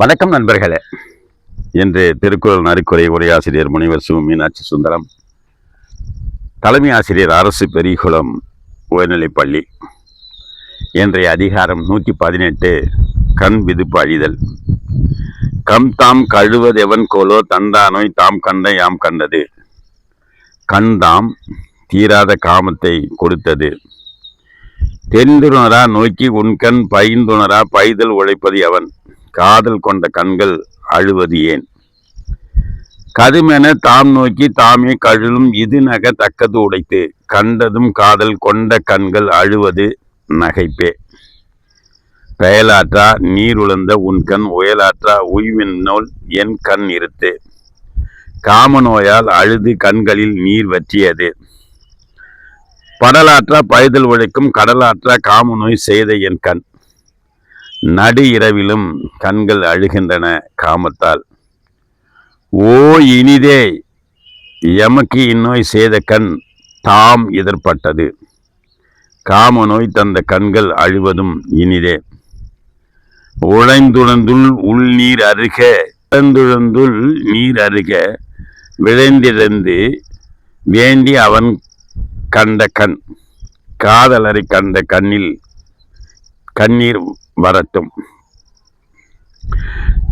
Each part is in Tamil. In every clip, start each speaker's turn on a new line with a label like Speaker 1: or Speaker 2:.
Speaker 1: வணக்கம் நண்பர்களே. இன்று திருக்குறள் நறுக்குறை உரையாசிரியர் முனைவர் சிவ மீனாட்சி சுந்தரம் தலைமை ஆசிரியர் அரசு பெரியகுளம் உயர்நிலைப்பள்ளி. இன்றைய அதிகாரம் நூற்றி பதினெட்டு கண் விதுப்பு அழிதல். கம் தாம் கழுவதெவன் கோலோ தந்தானோய் தாம் கண்ட யாம் கண்டது. கண் தாம் தீராத காமத்தை கொடுத்தது. தெரிந்துணரா நோக்கி உன்கண் பைந்துணரா பைதல் உழைப்பது எவன்? காதல் கொண்ட கண்கள் அழுவது ஏன்? கதுமென தாம் நோக்கி தாமே கழுலும் இது நக தக்கது உடைத்து. கண்டதும் காதல் கொண்ட கண்கள் அழுவது நகைப்பே. பெயலாற்றா நீர் உழந்த உன் கண் உயலாற்றா உய்வின் நூல் என் கண் இருத்து. காம நோயால் அழுது கண்களில் நீர் வற்றியது. படலாற்றா பைதல் உழைக்கும் கடலாற்றா காம நோய் செய்த என் கண். நடு இரவிலும் கண்கள் அழுகின்றன காமத்தால். ஓ இனிதே எமக்கு இந்நோய் செய்த கண் தாம் எதிர்பட்டது காம நோய் தந்த கண்கள் அழுவதும் இனிதே. உழைந்துழந்துள் உள்நீர் அருக இழந்துழந்துள் நீர் அருக விளைந்திழந்து வேண்டி அவன் கண்ட கண் காதலரை கண்ட கண்ணில் கண்ணீர் வரட்டும்.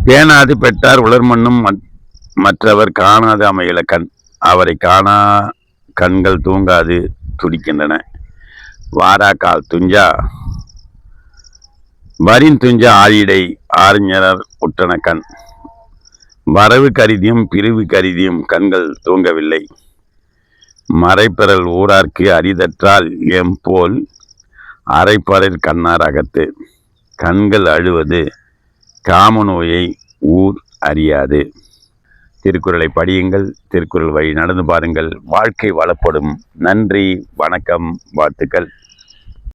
Speaker 1: பேணாது பெற்றார் உலர்மண்ணும் மற்றவர் காணாது அமையல கண். அவரை காணா கண்கள் தூங்காது துடிக்கின்றன. வாரா கால் துஞ்சா. வரின் துஞ்சா ஆயிடை ஆறிஞரர் உற்றன கண். வரவு கருதியும் பிரிவு கருதியும் கண்கள் தூங்கவில்லை. மறைப்பிறல் ஊரார்க்கு அரிதற்றால் எம்போல் அரைப்பறர் கண்ணார் அகத்து. கண்கள் அழுவது காம நோயை ஊர் அறியாது. திருக்குறளை படியுங்கள் திருக்குறள் வழி நடந்து பாருங்கள். வாழ்க்கை வளப்படும். நன்றி வணக்கம் வாழ்த்துக்கள்.